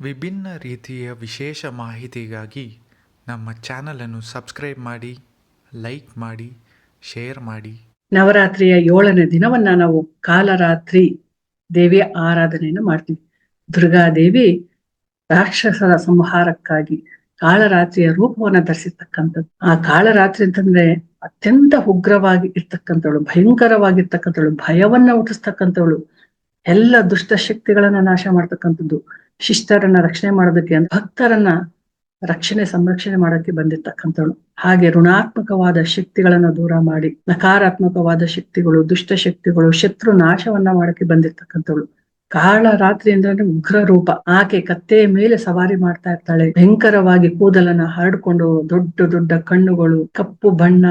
ವಿಭಿನ್ನ ರೀತಿಯ ವಿಶೇಷ ಮಾಹಿತಿಗಾಗಿ ನಮ್ಮ ಚಾನಲನ್ನು ಸಬ್ಸ್ಕ್ರೈಬ್ ಮಾಡಿ, ಲೈಕ್ ಮಾಡಿ, ಶೇರ್ ಮಾಡಿ. ನವರಾತ್ರಿಯ ಏಳನೇ ದಿನವನ್ನ ನಾವು ಕಾಲರಾತ್ರಿ ದೇವಿಯ ಆರಾಧನೆಯನ್ನು ಮಾಡ್ತೀವಿ. ದುರ್ಗಾದೇವಿ ರಾಕ್ಷಸರ ಸಂಹಾರಕ್ಕಾಗಿ ಕಾಳರಾತ್ರಿಯ ರೂಪವನ್ನ ಧರಿಸಿರ್ತಕ್ಕಂಥದ್ದು. ಆ ಕಾಳರಾತ್ರಿ ಅಂತಂದ್ರೆ ಅತ್ಯಂತ ಉಗ್ರವಾಗಿ ಇರ್ತಕ್ಕಂಥವಳು, ಭಯಂಕರವಾಗಿರ್ತಕ್ಕಂಥವಳು, ಭಯವನ್ನ ಹುಟ್ಟಿಸ್ತಕ್ಕಂಥವಳು, ಎಲ್ಲ ದುಷ್ಟ ಶಕ್ತಿಗಳನ್ನ ನಾಶ ಮಾಡ್ತಕ್ಕಂಥದ್ದು. ಶಿಷ್ಟರನ್ನ ರಕ್ಷಣೆ ಮಾಡೋದಕ್ಕೆ ಅಂತ ಭಕ್ತರನ್ನ ರಕ್ಷಣೆ, ಸಂರಕ್ಷಣೆ ಮಾಡೋಕ್ಕೆ ಬಂದಿರ್ತಕ್ಕಂಥವಳು. ಹಾಗೆ ಋಣಾತ್ಮಕವಾದ ಶಕ್ತಿಗಳನ್ನ ದೂರ ಮಾಡಿ, ನಕಾರಾತ್ಮಕವಾದ ಶಕ್ತಿಗಳು, ದುಷ್ಟ ಶಕ್ತಿಗಳು, ಶತ್ರು ನಾಶವನ್ನ ಮಾಡಕ್ಕೆ ಬಂದಿರ್ತಕ್ಕಂಥವಳು. ಕಾಳ ರಾತ್ರಿ ಅಂದ್ರೆ ಉಗ್ರ ರೂಪ. ಆಕೆ ಕತ್ತೆಯ ಮೇಲೆ ಸವಾರಿ ಮಾಡ್ತಾ ಇರ್ತಾಳೆ. ಭಯಂಕರವಾಗಿ ಕೂದಲನ್ನ ಹರಡ್ಕೊಂಡು, ದೊಡ್ಡ ದೊಡ್ಡ ಕಣ್ಣುಗಳು, ಕಪ್ಪು ಬಣ್ಣ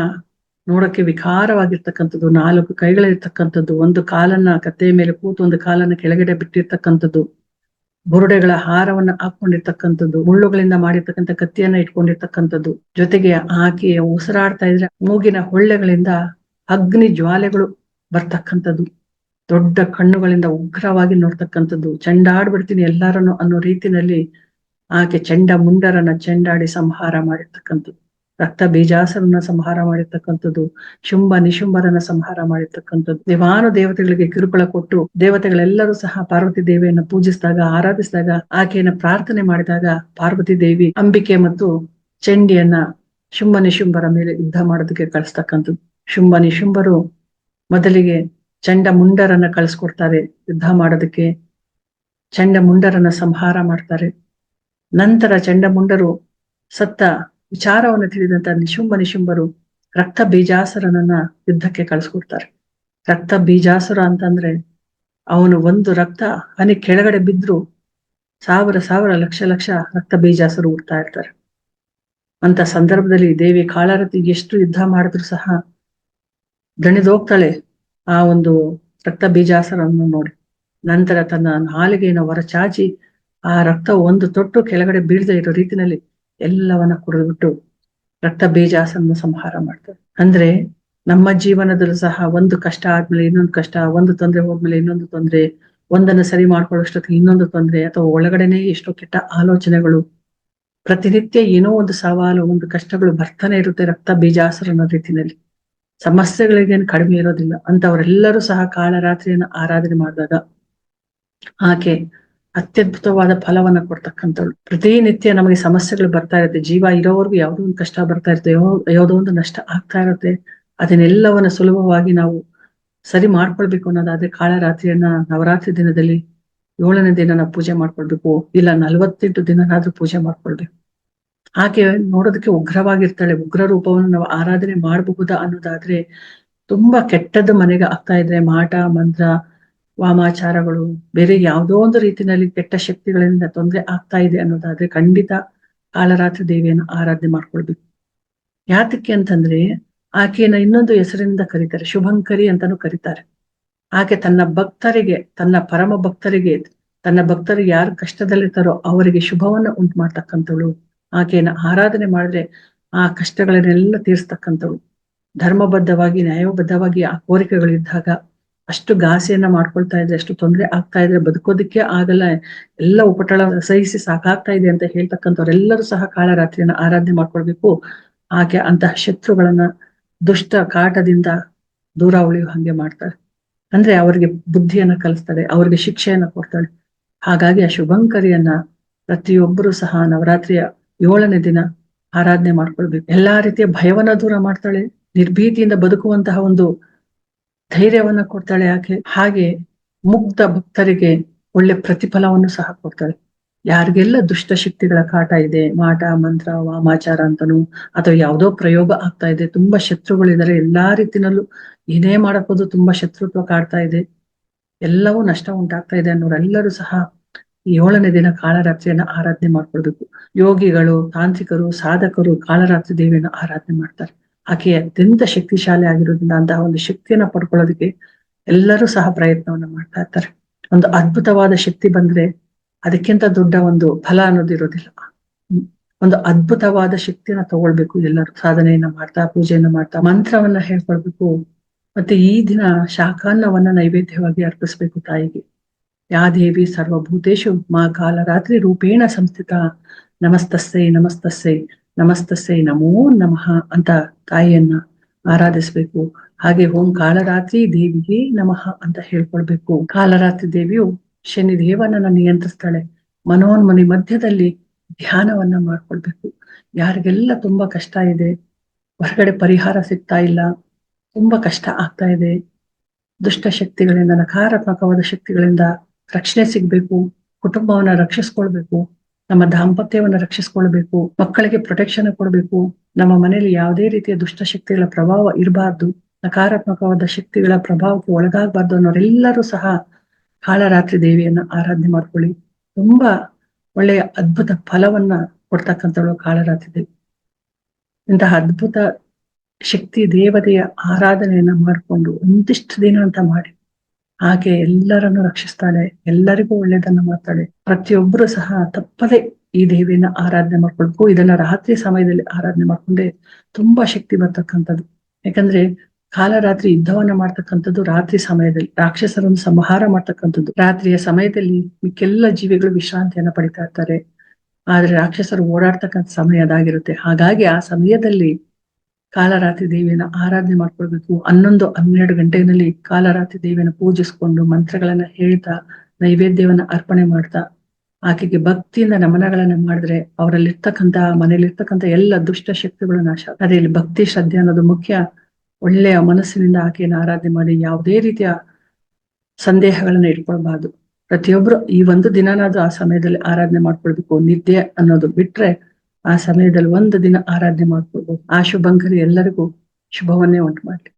ನೋಡಕ್ಕೆ ವಿಕಾರವಾಗಿರ್ತಕ್ಕಂಥದ್ದು, ನಾಲ್ಕು ಕೈಗಳಿರ್ತಕ್ಕಂಥದ್ದು, ಒಂದು ಕಾಲನ್ನ ಕತ್ತೆಯ ಮೇಲೆ ಕೂತು ಒಂದು ಕಾಲನ್ನ ಕೆಳಗಡೆ ಬಿಟ್ಟಿರ್ತಕ್ಕಂಥದ್ದು. ಬುರುಡೆಗಳ ಹಾರವನ್ನ ಹಾಕೊಂಡಿರ್ತಕ್ಕಂಥದ್ದು, ಮುಳ್ಳುಗಳಿಂದ ಮಾಡಿರ್ತಕ್ಕಂಥ ಕತ್ತಿಯನ್ನ ಇಟ್ಕೊಂಡಿರ್ತಕ್ಕಂಥದ್ದು, ಜೊತೆಗೆ ಆಕೆಯ ಉಸಿರಾಡ್ತಾ ಇದ್ರೆ ಮೂಗಿನ ಹೊಳ್ಳೆಗಳಿಂದ ಅಗ್ನಿ ಜ್ವಾಲೆಗಳು ಬರ್ತಕ್ಕಂಥದ್ದು, ದೊಡ್ಡ ಕಣ್ಣುಗಳಿಂದ ಉಗ್ರವಾಗಿ ನೋಡ್ತಕ್ಕಂಥದ್ದು, ಚಂಡಾಡ್ಬಿಡ್ತೀನಿ ಎಲ್ಲಾರನ್ನು ಅನ್ನೋ ರೀತಿನಲ್ಲಿ ಆಕೆ ಚಂಡ ಮುಂಡರನ್ನ ಚೆಂಡಾಡಿ ಸಂಹಾರ ಮಾಡಿರ್ತಕ್ಕಂಥದ್ದು. ರಕ್ತ ಬೀಜಾಸರನ್ನ ಸಂಹಾರ ಮಾಡಿರ್ತಕ್ಕಂಥದ್ದು, ಶುಂಭ ನಿಶುಂಭರನ್ನ ಸಂಹಾರ ಮಾಡಿರ್ತಕ್ಕಂಥದ್ದು. ದೇವಾನು ದೇವತೆಗಳಿಗೆ ಕಿರುಕುಳ ಕೊಟ್ಟು ದೇವತೆಗಳೆಲ್ಲರೂ ಸಹ ಪಾರ್ವತಿ ದೇವಿಯನ್ನ ಪೂಜಿಸಿದಾಗ, ಆರಾಧಿಸಿದಾಗ, ಆಕೆಯನ್ನ ಪ್ರಾರ್ಥನೆ ಮಾಡಿದಾಗ ಪಾರ್ವತಿ ದೇವಿ ಅಂಬಿಕೆ ಮತ್ತು ಚಂಡಿಯನ್ನ ಶುಂಭ ನಿಶುಂಭರ ಮೇಲೆ ಯುದ್ಧ ಮಾಡೋದಕ್ಕೆ ಕಳಿಸ್ತಕ್ಕಂಥದ್ದು. ಶುಂಭ ನಿಶುಂಭರು ಮೊದಲಿಗೆ ಚಂಡ ಮುಂಡರನ್ನ ಕಳಿಸ್ಕೊಡ್ತಾರೆ ಯುದ್ಧ ಮಾಡೋದಕ್ಕೆ. ಚಂಡ ಮುಂಡರನ್ನ ಸಂಹಾರ ಮಾಡ್ತಾರೆ. ನಂತರ ಚಂಡಮುಂಡರು ಸತ್ತ ವಿಚಾರವನ್ನು ತಿಳಿದಂತ ನಿಶುಂಭ ನಿಶುಂಬರು ರಕ್ತ ಬೀಜಾಸುರನನ್ನ ಯುದ್ಧಕ್ಕೆ ಕಳಿಸ್ಕೊಡ್ತಾರೆ. ರಕ್ತ ಬೀಜಾಸುರ ಅಂತಂದ್ರೆ ಅವನು ಒಂದು ರಕ್ತ ಹನಿ ಕೆಳಗಡೆ ಬಿದ್ರು ಸಾವಿರ ಸಾವಿರ ಲಕ್ಷ ಲಕ್ಷ ರಕ್ತ ಬೀಜಾಸುರು ಹುಡ್ತಾ ಇರ್ತಾರೆ. ಅಂತ ಸಂದರ್ಭದಲ್ಲಿ ದೇವಿ ಕಾಳರತಿ ಎಷ್ಟು ಯುದ್ಧ ಮಾಡಿದ್ರು ಸಹ ದಣಿದೋಗ್ತಾಳೆ ಆ ಒಂದು ರಕ್ತ ಬೀಜಾಸುರವನ್ನು ನೋಡಿ. ನಂತರ ತನ್ನ ನಾಲಿಗೆಯನ್ನು ಹೊರಚಾಚಿ ಆ ರಕ್ತ ಒಂದು ತೊಟ್ಟು ಕೆಳಗಡೆ ಬೀಳದೆ ಇರೋ ರೀತಿನಲ್ಲಿ ಎಲ್ಲವನ್ನ ಕುಡಿದ್ಬಿಟ್ಟು ರಕ್ತ ಬೀಜಾಸನ ಸಂಹಾರ ಮಾಡ್ತಾರೆ ಅಂದ್ರೆ ನಮ್ಮ ಜೀವನದಲ್ಲೂ ಸಹ ಒಂದು ಕಷ್ಟ ಆದ್ಮೇಲೆ ಇನ್ನೊಂದು ಕಷ್ಟ, ಒಂದು ತೊಂದರೆ ಹೋದ್ಮೇಲೆ ಇನ್ನೊಂದು ತೊಂದರೆ, ಒಂದನ್ನ ಸರಿ ಮಾಡ್ಕೊಳ್ಳೋಷ್ಟೊತ್ತಿಗೆ ಇನ್ನೊಂದು ತೊಂದರೆ, ಅಥವಾ ಒಳಗಡೆನೆ ಎಷ್ಟೋ ಕೆಟ್ಟ ಆಲೋಚನೆಗಳು. ಪ್ರತಿನಿತ್ಯ ಏನೋ ಒಂದು ಸವಾಲು, ಒಂದು ಕಷ್ಟಗಳು ಬರ್ತಾನೆ ಇರುತ್ತೆ ರಕ್ತ ಬೀಜಾಸರ ರೀತಿಯಲ್ಲಿ. ಸಮಸ್ಯೆಗಳಿಗೇನು ಕಡಿಮೆ ಇರೋದಿಲ್ಲ. ಅಂತವರೆಲ್ಲರೂ ಸಹ ಕಾಳರಾತ್ರಿಯನ್ನು ಆರಾಧನೆ ಮಾಡಿದಾಗ, ಆಕೆ ಅತ್ಯದ್ಭುತವಾದ ಫಲವನ್ನ ಕೊಡ್ತಕ್ಕಂಥವ್ಳು. ಪ್ರತಿನಿತ್ಯ ನಮಗೆ ಸಮಸ್ಯೆಗಳು ಬರ್ತಾ ಇರುತ್ತೆ. ಜೀವ ಇರೋವರೆಗೂ ಯಾವುದೋ ಒಂದು ಕಷ್ಟ ಬರ್ತಾ ಇರುತ್ತೆ. ಯಾವುದೋ ಒಂದು ನಷ್ಟ ಆಗ್ತಾ ಇರುತ್ತೆ. ಅದನ್ನೆಲ್ಲವನ್ನ ಸುಲಭವಾಗಿ ನಾವು ಸರಿ ಮಾಡ್ಕೊಳ್ಬೇಕು ಅನ್ನೋದಾದ್ರೆ ಕಾಳರಾತ್ರಿಯನ್ನ, ನವರಾತ್ರಿ ದಿನದಲ್ಲಿ ಏಳನೇ ದಿನ ನಾವು ಪೂಜೆ ಮಾಡ್ಕೊಳ್ಬೇಕು. ಇಲ್ಲ, ನಲವತ್ತೆಂಟು ದಿನನಾದ್ರೂ ಪೂಜೆ ಮಾಡ್ಕೊಳ್ಬೇಕು. ಆಕೆ ನೋಡೋದಕ್ಕೆ ಉಗ್ರವಾಗಿರ್ತಾಳೆ. ಉಗ್ರ ರೂಪವನ್ನು ನಾವು ಆರಾಧನೆ ಮಾಡಬಹುದಾ ಅನ್ನೋದಾದ್ರೆ ತುಂಬಾ ಕೆಟ್ಟದ್ದು ಮನೆಗೆ ಆಗ್ತಾ ಇದ್ರೆ, ಮಾಟ, ಮಂತ್ರ ವಾಮಾಚಾರಗಳು, ಬೇರೆ ಯಾವುದೋ ಒಂದು ರೀತಿಯಲ್ಲಿ ಕೆಟ್ಟ ಶಕ್ತಿಗಳಿಂದ ತೊಂದರೆ ಆಗ್ತಾ ಇದೆ ಅನ್ನೋದಾದ್ರೆ ಖಂಡಿತ ಕಾಲರಾತ್ರಿ ದೇವಿಯನ್ನು ಆರಾಧನೆ ಮಾಡ್ಕೊಳ್ಬೇಕು. ಯಾತಕ್ಕೆ ಅಂತಂದ್ರೆ, ಆಕೆಯನ್ನ ಇನ್ನೊಂದು ಹೆಸರಿನಿಂದ ಕರೀತಾರೆ, ಶುಭಂಕರಿ ಅಂತಾನು ಕರೀತಾರೆ. ಆಕೆ ತನ್ನ ಭಕ್ತರಿಗೆ, ತನ್ನ ಪರಮ ಭಕ್ತರಿಗೆ, ತನ್ನ ಭಕ್ತರು ಯಾರು ಕಷ್ಟದಲ್ಲಿರ್ತಾರೋ ಅವರಿಗೆ ಶುಭವನ್ನ ಉಂಟು ಮಾಡ್ತಕ್ಕಂಥವಳು. ಆಕೆಯನ್ನ ಆರಾಧನೆ ಮಾಡಿದ್ರೆ ಆ ಕಷ್ಟಗಳನ್ನೆಲ್ಲ ತೀರ್ಸ್ತಕ್ಕಂಥವಳು. ಧರ್ಮಬದ್ಧವಾಗಿ, ನ್ಯಾಯಬದ್ಧವಾಗಿ ಆ ಕೋರಿಕೆಗಳಿದ್ದಾಗ ಅಷ್ಟು ಘಾಸಿಯನ್ನ ಮಾಡ್ಕೊಳ್ತಾ ಇದ್ರೆ, ಅಷ್ಟು ತೊಂದರೆ ಆಗ್ತಾ ಇದ್ರೆ, ಬದುಕೋದಕ್ಕೆ ಆಗಲ್ಲ. ಎಲ್ಲ ಉಪಟಳ ಸಹಿಸಿ ಸಾಕಾಗ್ತಾ ಇದೆ ಅಂತ ಹೇಳ್ತಕ್ಕಂಥವ್ರೆಲ್ಲರೂ ಸಹ ಕಾಳರಾತ್ರಿಯನ್ನ ಆರಾಧನೆ ಮಾಡ್ಕೊಳ್ಬೇಕು. ಆಕೆ ಅಂತಹ ಶತ್ರುಗಳನ್ನ ದುಷ್ಟ ಕಾಟದಿಂದ ದೂರ ಉಳಿಯುವ ಹಂಗೆ ಮಾಡ್ತಾಳೆ ಅಂದ್ರೆ ಅವರಿಗೆ ಬುದ್ಧಿಯನ್ನ ಕಲಿಸ್ತಾಳೆ ಅವ್ರಿಗೆ ಶಿಕ್ಷೆಯನ್ನ ಕೊಡ್ತಾಳೆ ಹಾಗಾಗಿ ಆ ಶುಭಂಕರಿಯನ್ನ ಪ್ರತಿಯೊಬ್ಬರು ಸಹ ನವರಾತ್ರಿಯ ಏಳನೇ ದಿನ ಆರಾಧನೆ ಮಾಡ್ಕೊಳ್ಬೇಕು. ಎಲ್ಲಾ ರೀತಿಯ ಭಯವನ್ನ ದೂರ ಮಾಡ್ತಾಳೆ. ನಿರ್ಭೀತಿಯಿಂದ ಬದುಕುವಂತಹ ಒಂದು ಧೈರ್ಯವನ್ನ ಕೊಡ್ತಾಳೆ ಯಾಕೆ ಹಾಗೆ ಮುಗ್ಧ ಭಕ್ತರಿಗೆ ಒಳ್ಳೆ ಪ್ರತಿಫಲವನ್ನು ಸಹ ಕೊಡ್ತಾಳೆ. ಯಾರಿಗೆಲ್ಲ ದುಷ್ಟ ಶಕ್ತಿಗಳ ಕಾಟ ಇದೆ, ಮಾಟ, ಮಂತ್ರ, ವಾಮಾಚಾರ ಅಂತನೂ, ಅಥವಾ ಯಾವುದೋ ಪ್ರಯೋಗ ಆಗ್ತಾ ಇದೆ, ತುಂಬಾ ಶತ್ರುಗಳಿದ್ದಾರೆ, ಎಲ್ಲಾ ರೀತಿನಲ್ಲೂ ಏನೇ ಮಾಡಬಹುದು ತುಂಬಾ ಶತ್ರುತ್ವ ಕಾಡ್ತಾ ಇದೆ, ಎಲ್ಲವೂ ನಷ್ಟ ಉಂಟಾಗ್ತಾ ಇದೆ ಅನ್ನೋರೆಲ್ಲರೂ ಸಹ ಏಳನೇ ದಿನ ಕಾಳರಾತ್ರಿಯನ್ನ ಆರಾಧನೆ ಮಾಡ್ಕೊಳ್ಬೇಕು. ಯೋಗಿಗಳು, ತಾಂತ್ರಿಕರು, ಸಾಧಕರು ಕಾಳರಾತ್ರಿ ದೇವಿಯನ್ನು ಆರಾಧನೆ ಮಾಡ್ತಾರೆ. ಆಕೆ ಅತ್ಯಂತ ಶಕ್ತಿಶಾಲಿ ಆಗಿರೋದ್ರಿಂದ ಅಂತಹ ಒಂದು ಶಕ್ತಿಯನ್ನ ಪಡ್ಕೊಳ್ಳೋದಕ್ಕೆ ಎಲ್ಲರೂ ಸಹ ಪ್ರಯತ್ನವನ್ನ ಮಾಡ್ತಾ ಇರ್ತಾರೆ. ಒಂದು ಅದ್ಭುತವಾದ ಶಕ್ತಿ ಬಂದ್ರೆ ಅದಕ್ಕಿಂತ ದೊಡ್ಡ ಒಂದು ಫಲ ಅನ್ನೋದು ಇರೋದಿಲ್ಲ. ಒಂದು ಅದ್ಭುತವಾದ ಶಕ್ತಿಯನ್ನ ತಗೊಳ್ಬೇಕು ಎಲ್ಲರೂ. ಸಾಧನೆಯನ್ನ ಮಾಡ್ತಾ, ಪೂಜೆಯನ್ನ ಮಾಡ್ತಾ, ಮಂತ್ರವನ್ನ ಹೇಳ್ಕೊಳ್ಬೇಕು. ಮತ್ತೆ ಈ ದಿನ ಶಾಖಾನ್ನವನ್ನ ನೈವೇದ್ಯವಾಗಿ ಅರ್ಪಿಸ್ಬೇಕು ತಾಯಿಗೆ. ಯಾ ದೇವಿ ಸರ್ವಭೂತೇಶು ಮಾ ಕಾಲರಾತ್ರಿ ರೂಪೇಣ ಸಂಸ್ಥಿತ. ನಮಸ್ತಸ್ಸೈ ನಮಸ್ತಸ್ಸೈ. ನಮಸ್ತಸ್ಸೈ ನಮೋ ನಮಃ ಅಂತ ತಾಯಿಯನ್ನ ಆರಾಧಿಸ್ಬೇಕು. ಹಾಗೆ ಓಂ ಕಾಲರಾತ್ರಿ ದೇವಿಗೆ ನಮಃ ಅಂತ ಹೇಳ್ಕೊಳ್ಬೇಕು. ಕಾಲರಾತ್ರಿ ದೇವಿಯು ಶನಿ ದೇವನನ್ನ ನಿಯಂತ್ರಿಸ್ತಾಳೆ. ಮನೋನ್ಮನಿ ಮಧ್ಯದಲ್ಲಿ ಧ್ಯಾನವನ್ನ ಮಾಡ್ಕೊಳ್ಬೇಕು. ಯಾರಿಗೆಲ್ಲ ತುಂಬಾ ಕಷ್ಟ ಇದೆ, ಹೊರಗಡೆ ಪರಿಹಾರ ಸಿಗ್ತಾ ಇಲ್ಲ, ತುಂಬಾ ಕಷ್ಟ ಆಗ್ತಾ ಇದೆ, ದುಷ್ಟ ಶಕ್ತಿಗಳಿಂದ, ನಕಾರಾತ್ಮಕವಾದ ಶಕ್ತಿಗಳಿಂದ ರಕ್ಷಣೆ ಸಿಗ್ಬೇಕು, ಕುಟುಂಬವನ್ನ ರಕ್ಷಿಸ್ಕೊಳ್ಬೇಕು. ನಮ್ಮ ದಾಂಪತ್ಯವನ್ನು ರಕ್ಷಿಸ್ಕೊಳ್ಬೇಕು ಮಕ್ಕಳಿಗೆ ಪ್ರೊಟೆಕ್ಷನ್ ಕೊಡಬೇಕು. ನಮ್ಮ ಮನೆಯಲ್ಲಿ ಯಾವುದೇ ರೀತಿಯ ದುಷ್ಟ ಶಕ್ತಿಗಳ ಪ್ರಭಾವ ಇರಬಾರ್ದು, ನಕಾರಾತ್ಮಕವಾದ ಶಕ್ತಿಗಳ ಪ್ರಭಾವಕ್ಕೆ ಒಳಗಾಗಬಾರ್ದು ಅನ್ನೋರೆಲ್ಲರೂ ಸಹ ಕಾಳರಾತ್ರಿ ದೇವಿಯನ್ನ ಆರಾಧನೆ ಮಾಡ್ಕೊಳ್ಳಿ. ತುಂಬಾ ಒಳ್ಳೆಯ ಅದ್ಭುತ ಫಲವನ್ನ ಕೊಡ್ತಕ್ಕಂಥವಳು ಕಾಳರಾತ್ರಿ ದೇವಿ. ಇಂತಹ ಅದ್ಭುತ ಶಕ್ತಿ ದೇವತೆಯ ಆರಾಧನೆಯನ್ನ ಮಾಡಿಕೊಂಡು ಒಂದಿಷ್ಟು ದಿನ ಅಂತ ಮಾಡಿ ಆಕೆ ಎಲ್ಲರನ್ನು ರಕ್ಷಿಸ್ತಾಳೆ, ಎಲ್ಲರಿಗೂ ಒಳ್ಳೇದನ್ನು ಮಾಡ್ತಾಳೆ. ಪ್ರತಿಯೊಬ್ಬರು ಸಹ ತಪ್ಪದೆ ಈ ದೇವಿಯನ್ನ ಆರಾಧನೆ ಮಾಡ್ಕೊಳ್ಬೇಕು. ಇದನ್ನ ರಾತ್ರಿ ಸಮಯದಲ್ಲಿ ಆರಾಧನೆ ಮಾಡ್ಕೊಂಡೆ ತುಂಬಾ ಶಕ್ತಿ ಬರ್ತಕ್ಕಂಥದ್ದು. ಯಾಕಂದ್ರೆ ಕಾಲರಾತ್ರಿ ಯುದ್ಧವನ್ನ ಮಾಡ್ತಕ್ಕಂಥದ್ದು ರಾತ್ರಿ ಸಮಯದಲ್ಲಿ, ರಾಕ್ಷಸರನ್ನು ಸಂಹಾರ ಮಾಡ್ತಕ್ಕಂಥದ್ದು. ರಾತ್ರಿಯ ಸಮಯದಲ್ಲಿ ಮಿಕ್ಕೆಲ್ಲ ಜೀವಿಗಳು ವಿಶ್ರಾಂತಿಯನ್ನ ಪಡಿತಾ ಇರ್ತಾರೆ. ಆದ್ರೆ ರಾಕ್ಷಸರು ಓಡಾಡ್ತಕ್ಕಂಥ ಸಮಯ ಅದಾಗಿರುತ್ತೆ. ಹಾಗಾಗಿ ಆ ಸಮಯದಲ್ಲಿ ಕಾಲರಾತ್ರಿ ದೇವಿಯನ್ನ ಆರಾಧನೆ ಮಾಡ್ಕೊಳ್ಬೇಕು. ಹನ್ನೊಂದು, ಹನ್ನೆರಡು ಗಂಟೆನಲ್ಲಿ ಕಾಲರಾತ್ರಿ ದೇವಿಯನ್ನ ಪೂಜಿಸ್ಕೊಂಡು ಮಂತ್ರಗಳನ್ನ ಹೇಳ್ತಾ, ನೈವೇದ್ಯವನ್ನ ಅರ್ಪಣೆ ಮಾಡ್ತಾ, ಆಕೆಗೆ ಭಕ್ತಿಯಿಂದ ನಮನಗಳನ್ನ ಮಾಡಿದ್ರೆ ಅವರಲ್ಲಿರ್ತಕ್ಕಂತ ಮನೆಯಲ್ಲಿರ್ತಕ್ಕಂಥ ಎಲ್ಲ ದುಷ್ಟ ಶಕ್ತಿಗಳು ನಾಶ ಅದೇ ಇಲ್ಲಿ ಭಕ್ತಿ, ಶ್ರದ್ಧೆ ಅನ್ನೋದು ಮುಖ್ಯ. ಒಳ್ಳೆಯ ಮನಸ್ಸಿನಿಂದ ಆಕೆಯನ್ನು ಆರಾಧನೆ ಮಾಡಿ ಯಾವುದೇ ರೀತಿಯ ಸಂದೇಹಗಳನ್ನ ಇಟ್ಕೊಳ್ಬಾರ್ದು. ಪ್ರತಿಯೊಬ್ರು ಈ ಒಂದು ದಿನನಾದ್ರೂ ಆ ಸಮಯದಲ್ಲಿ ಆರಾಧನೆ ಮಾಡ್ಕೊಳ್ಬೇಕು. ನಿದ್ದೆ ಅನ್ನೋದು ಬಿಟ್ರೆ ಆ ಸಮಯದಲ್ಲಿ ಒಂದು ದಿನ ಆರಾಧನೆ ಮಾಡ್ಕೊಳ್ಬೇಕು ಆ ಶುಭಂಕರಿ ಎಲ್ಲರಿಗೂ ಶುಭವನ್ನೇ ಉಂಟು ಮಾಡ್ಲಿ.